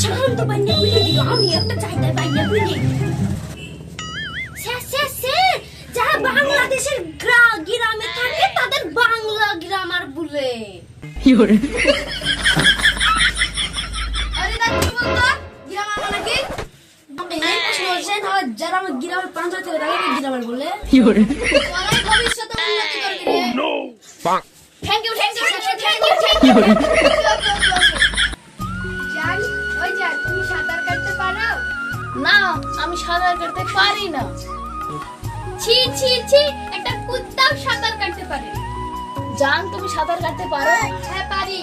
শান্ত বান্যা বুঝে দিল আমি একটা স্যার স্যার স্যার যারা বাংলাদেশের গ্রামে থাকে তাদের বাংলা গ্রামার বলে মানে যারা আমার গ্রামের তাদেরকে গ্রামার বলে ভবিষ্যতে উন্নতি করবে thank you thank you thank you thank you না আমি সাঁতার কাটতে পারি না। ছি ছি ছি একটা কুত্তাও সাঁতার কাটতে পারে। জান তুমি সাঁতার কাটতে পারো? হ্যাঁ পারি।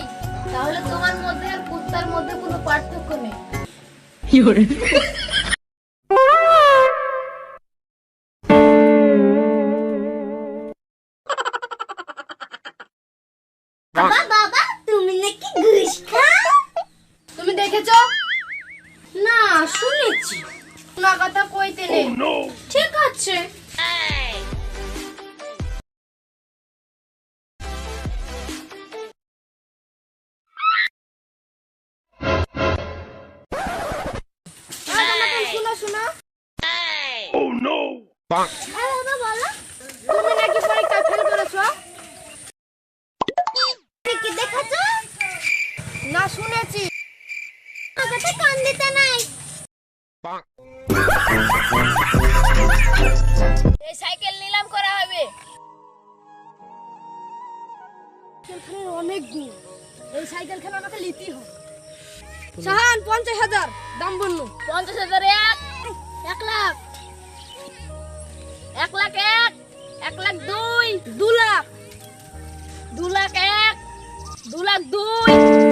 তাহলে তোমার মধ্যে আর কুত্তার মধ্যে কোনো পার্থক্য নেই। বাবা শুনেছি না। কথা কইতে নেই ঠিক আছে। তুমি নাকি ফেল করেছ কি দেখাছো না শুনেছি। আমাকে কান দিতে নাই। এই সাইকেল নিলাম করা হবে। অনেক গুণ। এই সাইকেল খেলা আমাকে নিতেই হবে সাহান পঞ্চাশ হাজার। দাম বলল। পঞ্চাশ হাজার এক। এক লাখ। এক লাখ এক। এক লাখ দুই। দু লাখ। দু লাখ এক। দু লাখ দুই।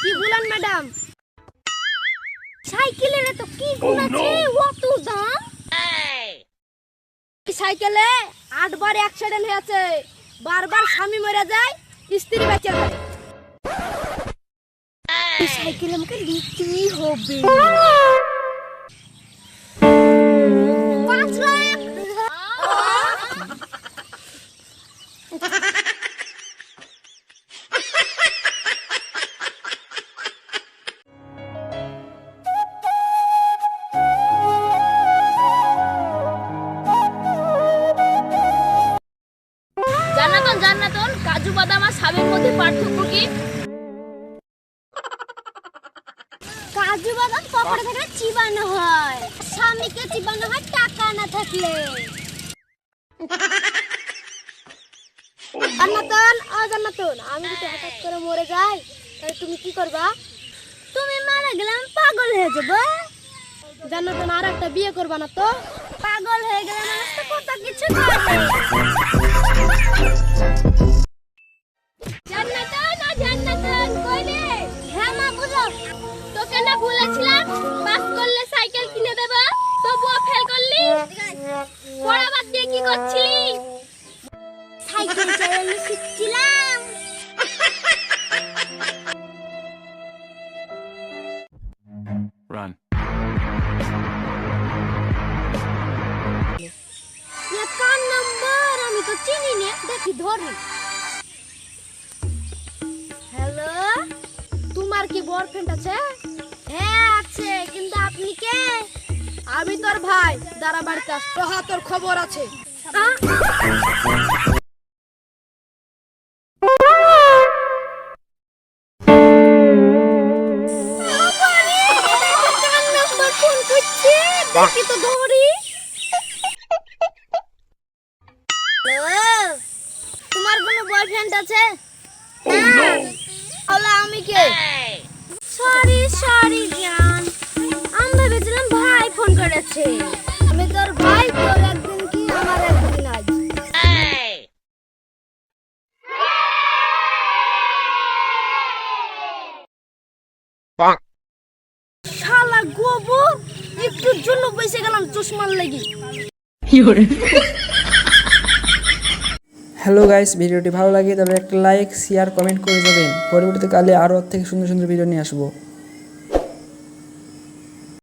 কি বলেন ম্যাডাম? সাইকেলের এত কি গুণ আছে? অত দাম এই সাইকেলে আটবার অ্যাক্সিডেন্ট হয়েছে। বারবার স্বামী মরে যায় স্ত্রী বেঁচে যায়। এই সাইকেল আমাকে নিতেই হবে। জান্নাতন জান্নাতন কাজু বাদাম আর সাবের মধ্যে পার্থক্য কি? কাজু বাদাম পকেটে থাকলে চিবানো হয়। স্বামীকে চিবানো হয় টাকা না থাকলে। জান্নাতন আ জান্নাতন আমি যদি হঠাৎ করে মরে যাই তাহলে তুমি কি করবা? তুমি মারা গেলে আমি পাগল হয়ে যাব। জান্নাতন আর একটা বিয়ে করবা না তো? পাগল হয়ে গেলে মানুষ তো কত কিছু করবে পড়া বাদ দিয়ে কি করছিলি? সাইকেল চালানো শিখছিলাম। Run. কার নাম্বার আমি তো চিনি না দেখি ধরি। হ্যালো তোমার কি বয়ফ্রেন্ড আছে? হ্যাঁ আছে কিন্তু আপনি কে? আমি তোর ভাই। দাঁড়া বাড়িতে আস। তোহা তোর খবর আছে। তোমার কোনো বয়ফ্রেন্ড আছে? না তাহলে আমি কে? সরি সরি করেছে আমি তোর ভাই তোর একদিন কি আমার একদিন আজ। শালা গোবর একটুর জন্য বেঁচে গেলাম চশমার লাগি। হ্যালো গাইস ভিডিওটি ভালো লাগে তবে একটা লাইক শেয়ার কমেন্ট করে যাবেন পরবর্তীকালে আরও থেকে সুন্দর সুন্দর ভিডিও নিয়ে আসব।